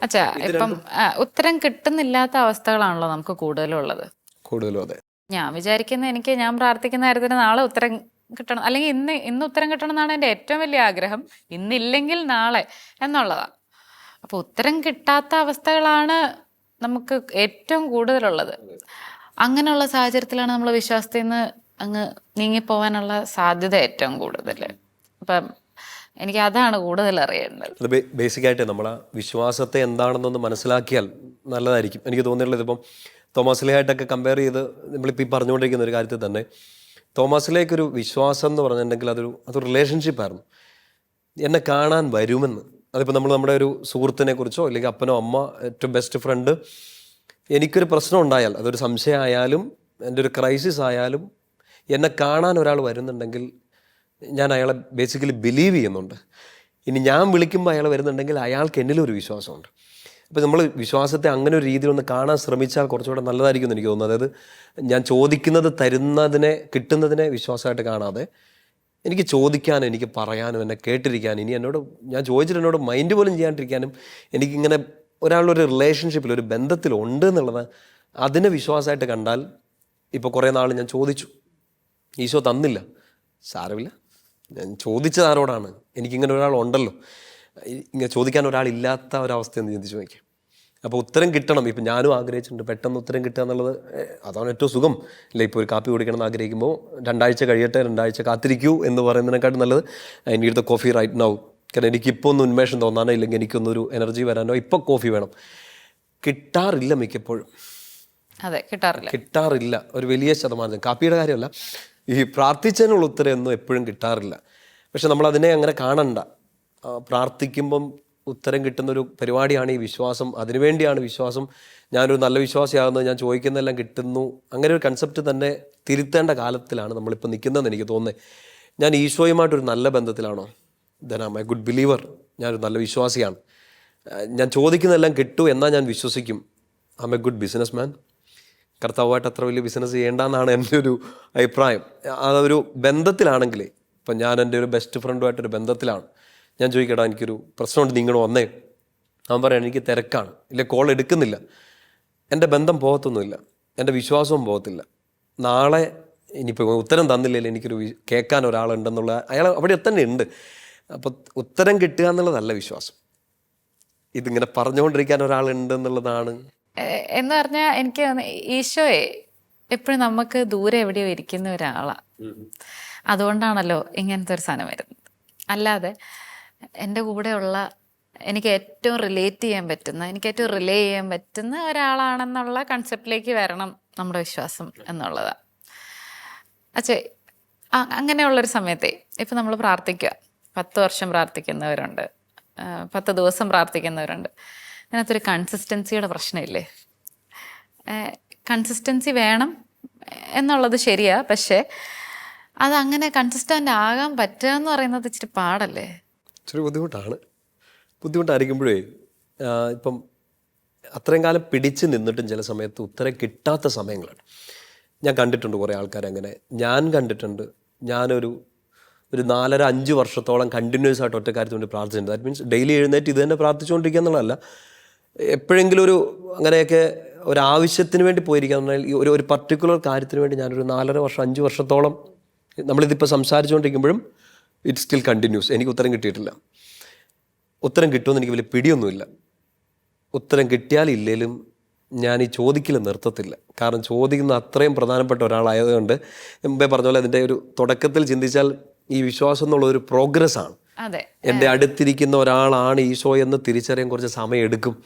അച്ഛാ ഇപ്പം ഉത്തരം കിട്ടുന്നില്ലാത്ത അവസ്ഥകളാണല്ലോ നമുക്ക് കൂടുതലും ഉള്ളത് കൂടുതലും അതെ. ഞാൻ വിചാരിക്കുന്ന എനിക്ക് ഞാൻ പ്രാർത്ഥിക്കുന്ന കാര്യത്തിന് നാളെ ഉത്തരം കിട്ടണം. അല്ലെങ്കിൽ ഇന്ന് ഇന്ന് ഉത്തരം കിട്ടണം എന്നാണ് എന്റെ ഏറ്റവും വലിയ ആഗ്രഹം. ഇന്നില്ലെങ്കിൽ നാളെ എന്നുള്ളതാണ് അപ്പോൾ ഉത്തരം കിട്ടാത്ത അവസ്ഥകളാണ് നമുക്ക് ഏറ്റവും കൂടുതലുള്ളത്. അങ്ങനെയുള്ള സാഹചര്യത്തിലാണ് നമ്മൾ വിശ്വാസത്തിൽ നിന്ന് അങ്ങ് നീങ്ങിപ്പോവാനുള്ള സാധ്യത ഏറ്റവും കൂടുതൽ അപ്പം എനിക്ക് അതാണ് കൂടുതൽ അറിയേണ്ടത്. ബേസിക് ആയിട്ട് നമ്മൾ ആ വിശ്വാസത്തെ എന്താണെന്നൊന്ന് മനസ്സിലാക്കിയാൽ നല്ലതായിരിക്കും. എനിക്ക് തോന്നിയിട്ടുള്ളത് ഇപ്പം തോമസിലേയായിട്ടൊക്കെ കമ്പയർ ചെയ്ത് നമ്മളിപ്പോൾ ഈ പറഞ്ഞുകൊണ്ടിരിക്കുന്ന ഒരു കാര്യത്തിൽ തന്നെ തോമസിലേക്കൊരു വിശ്വാസം എന്ന് പറഞ്ഞിട്ടുണ്ടെങ്കിൽ അതൊരു അതൊരു റിലേഷൻഷിപ്പായിരുന്നു എന്നെ കാണാൻ വരുമെന്ന്. അതിപ്പോൾ നമ്മൾ നമ്മുടെ ഒരു സുഹൃത്തിനെ കുറിച്ചോ അല്ലെങ്കിൽ അപ്പനോ അമ്മ ഏറ്റവും ബെസ്റ്റ് ഫ്രണ്ട് എനിക്കൊരു പ്രശ്നം ഉണ്ടായാൽ അതൊരു സംശയമായാലും എന്റെ ഒരു ക്രൈസിസ് ആയാലും എന്നെ കാണാൻ ഒരാൾ വരുന്നുണ്ടെങ്കിൽ ഞാൻ അയാളെ ബേസിക്കലി ബിലീവ് ചെയ്യുന്നുണ്ട്. ഇനി ഞാൻ വിളിക്കുമ്പോൾ അയാൾ വരുന്നുണ്ടെങ്കിൽ അയാൾക്ക് എന്നിലും ഒരു വിശ്വാസമുണ്ട്. അപ്പോൾ നമ്മൾ വിശ്വാസത്തെ അങ്ങനെ ഒരു രീതിയിൽ ഒന്ന് കാണാൻ ശ്രമിച്ചാൽ കുറച്ചുകൂടെ നല്ലതായിരിക്കും എന്ന് എനിക്ക് തോന്നുന്നത് അതായത് ഞാൻ ചോദിക്കുന്നത് തരുന്നതിനെ കിട്ടുന്നതിനെ വിശ്വാസമായിട്ട് കാണാതെ എനിക്ക് ചോദിക്കാനും എനിക്ക് പറയാനും എന്നെ കേട്ടിരിക്കാനും ഇനി എന്നോട് ഞാൻ ചോദിച്ചിട്ട് എന്നോട് മൈൻഡ് പോലും ചെയ്യാണ്ടിരിക്കാനും എനിക്കിങ്ങനെ ഒരാളൊരു റിലേഷൻഷിപ്പിൽ ഒരു ബന്ധത്തിലുണ്ട് എന്നുള്ളത് അതിനെ വിശ്വാസമായിട്ട് കണ്ടാൽ ഇപ്പോൾ കുറേ നാൾ ഞാൻ ചോദിച്ചു ഈശോ തന്നില്ല സാരമില്ല. ഞാൻ ചോദിച്ചത് ആരോടാണ്? എനിക്കിങ്ങനെ ഒരാൾ ഉണ്ടല്ലോ. ഇങ്ങനെ ചോദിക്കാൻ ഒരാളില്ലാത്ത ഒരവസ്ഥ എന്ന് ചിന്തിച്ച് നോക്കിയാൽ അപ്പോൾ ഉത്തരം കിട്ടണം. ഇപ്പം ഞാനും ആഗ്രഹിച്ചിട്ടുണ്ട് പെട്ടെന്ന് ഉത്തരം കിട്ടുക എന്നുള്ളത് അതാണ് ഏറ്റവും സുഖം. അല്ലെ ഇപ്പോൾ ഒരു കാപ്പി കുടിക്കണം എന്ന് ആഗ്രഹിക്കുമ്പോൾ രണ്ടാഴ്ച കഴിയട്ടെ രണ്ടാഴ്ച കാത്തിരിക്കൂ എന്ന് പറയുന്നതിനെക്കാട്ടും നല്ലത്. I need the coffee right now. കാരണം എനിക്കിപ്പോൾ ഒന്ന് ഉന്മേഷം തോന്നാനോ ഇല്ലെങ്കിൽ എനിക്കൊന്നൊരു എനർജി വരാനോ ഇപ്പോൾ കോഫി വേണം. കിട്ടാറില്ല മിക്കപ്പോഴും. അതെ കിട്ടാറില്ല. കിട്ടാറില്ല. ഒരു വലിയ ശതമാനം. കാപ്പിയുടെ കാര്യമല്ല. ഈ പ്രാർത്ഥിച്ചതിനുള്ള ഉത്തരം ഒന്നും എപ്പോഴും കിട്ടാറില്ല. പക്ഷെ നമ്മൾ അതിനെ അങ്ങനെ കാണണ്ട. പ്രാർത്ഥിക്കുമ്പം ഉത്തരം കിട്ടുന്ന ഒരു പരിപാടിയാണ് ഈ വിശ്വാസം. അതിനുവേണ്ടിയാണ് വിശ്വാസം. ഞാനൊരു നല്ല വിശ്വാസിയാകുന്നത് ഞാൻ ചോദിക്കുന്നതെല്ലാം കിട്ടുന്നു. അങ്ങനെ ഒരു കൺസെപ്റ്റ് തന്നെ തിരുത്തേണ്ട കാലത്തിലാണ് നമ്മളിപ്പോൾ നിൽക്കുന്നതെന്ന് എനിക്ക് തോന്നുന്നത് ഞാൻ ഈശോയുമായിട്ടൊരു നല്ല ബന്ധത്തിലാണോ? Then am a good believer ഞാനൊരു നല്ല വിശ്വാസിയാണ്. ഞാൻ ചോദിക്കുന്നതെല്ലാം കിട്ടൂ എന്നാൽ ഞാൻ വിശ്വസിക്കും. Am a good business man കർത്താവുമായിട്ട് അത്ര വലിയ ബിസിനസ് ചെയ്യേണ്ടെന്നാണ് എന്റെ ഒരു അഭിപ്രായം. അതൊരു ബന്ധത്തിലാണെങ്കിലേ ഇപ്പം ഞാൻ എന്റെ ഒരു ബെസ്റ്റ് ഫ്രണ്ടുമായിട്ടൊരു ബന്ധത്തിലാണ്. ഞാൻ ചോദിക്കടാ എനിക്കൊരു പ്രശ്നമുണ്ട് നിങ്ങൾ വന്നേ. അവൻ പറയാണ് എനിക്ക് തിരക്കാണ്. ഇല്ല കോൾ എടുക്കുന്നില്ല. എന്റെ ബന്ധം പോകത്തൊന്നുമില്ല. എന്റെ വിശ്വാസവും പോകത്തില്ല. നാളെ ഇനിയിപ്പോൾ ഉത്തരം തന്നില്ലെങ്കിൽ എനിക്കൊരു കേൾക്കാൻ ഒരാളുണ്ടെന്നുള്ള അയാൾ അവിടെ തന്നെ ഉണ്ട്. അപ്പോൾ ഉത്തരം കിട്ടുക എന്നുള്ളതല്ല വിശ്വാസം. ഇതിങ്ങനെ പറഞ്ഞുകൊണ്ടിരിക്കാൻ ഒരാളുണ്ട് എന്നുള്ളതാണ് എ- എന്ന് പറഞ്ഞാൽ എനിക്ക് ഈശോയെ എപ്പോഴും നമുക്ക് ദൂരെ എവിടെയോ ഇരിക്കുന്ന ഒരാളാണ് അതുകൊണ്ടാണല്ലോ ഇങ്ങനത്തെ ഒരു സാധനം വരുന്നത്. അല്ലാതെ എന്റെ കൂടെയുള്ള എനിക്ക് ഏറ്റവും റിലേറ്റ് ചെയ്യാൻ പറ്റുന്ന എനിക്ക് ഏറ്റവും റിലേ ചെയ്യാൻ പറ്റുന്ന ഒരാളാണെന്നുള്ള കൺസെപ്റ്റിലേക്ക് വരണം നമ്മുടെ വിശ്വാസം എന്നുള്ളതാണ് അച്ഛേ അങ്ങനെയുള്ളൊരു സമയത്തെ ഇപ്പം നമ്മൾ പ്രാർത്ഥിക്കുക. പത്ത് വർഷം പ്രാർത്ഥിക്കുന്നവരുണ്ട്. പത്ത് ദിവസം പ്രാർത്ഥിക്കുന്നവരുണ്ട്. അതിനകത്തൊരു കൺസിസ്റ്റൻസിയുടെ പ്രശ്നമില്ലേ? കൺസിസ്റ്റൻസി വേണം എന്നുള്ളത് ശരിയാ പക്ഷേ അതങ്ങനെ കൺസിസ്റ്റന്റ് ആകാൻ പറ്റുക എന്ന് പറയുന്നത് ഇച്ചിരി പാടല്ലേ? ഇച്ചിരി ബുദ്ധിമുട്ടാണ്. ബുദ്ധിമുട്ടായിരിക്കുമ്പോഴേ ഇപ്പം അത്രയും കാലം പിടിച്ച് നിന്നിട്ടും ചില സമയത്ത് ഉത്തരം കിട്ടാത്ത സമയങ്ങളാണ്. ഞാൻ കണ്ടിട്ടുണ്ട് കുറേ ആൾക്കാർ അങ്ങനെ ഞാൻ കണ്ടിട്ടുണ്ട് ഞാനൊരു ഒരു നാലര അഞ്ച് വർഷത്തോളം കണ്ടിന്യൂസ് ആയിട്ട് ഒറ്റക്കാര്യത്തിന് വേണ്ടി പ്രാർത്ഥിച്ചിട്ടുണ്ട്. ദാറ്റ് മീൻസ് ഡെയിലി എഴുന്നേറ്റ് ഇത് തന്നെ പ്രാർത്ഥിച്ചുകൊണ്ടിരിക്കുക എന്നുള്ളതല്ല. എപ്പോഴെങ്കിലും ഒരു അങ്ങനെയൊക്കെ ഒരു ആവശ്യത്തിന് വേണ്ടി പറഞ്ഞാൽ ഒരു ഒരു പർട്ടിക്കുലർ കാര്യത്തിന് വേണ്ടി ഞാനൊരു നാലര വർഷം അഞ്ച് വർഷത്തോളം നമ്മളിതിപ്പോൾ സംസാരിച്ചുകൊണ്ടിരിക്കുമ്പോഴും ഇറ്റ് സ്റ്റിൽ കണ്ടിന്യൂസ് എനിക്ക് ഉത്തരം കിട്ടിയിട്ടില്ല. ഉത്തരം കിട്ടുമെന്ന് എനിക്ക് വലിയ പിടിയൊന്നുമില്ല. ഉത്തരം കിട്ടിയാൽ ഇല്ലേലും ഞാൻ ഈ ചോദിക്കൽ നിർത്തത്തില്ല. കാരണം ചോദിക്കുന്ന അത്രയും പ്രധാനപ്പെട്ട ഒരാളായതുകൊണ്ട് മുമ്പേ പറഞ്ഞ പോലെ അതിന്റെ ഒരു തുടക്കത്തിൽ ചിന്തിച്ചാൽ ഈ വിശ്വാസം എന്നുള്ളൊരു പ്രോഗ്രസ്സാണ് എന്റെ അടുത്തിരിക്കുന്ന ഒരാളാണ് ഈശോ എന്ന് തിരിച്ചറിയാൻ കുറച്ച് സമയം എടുക്കും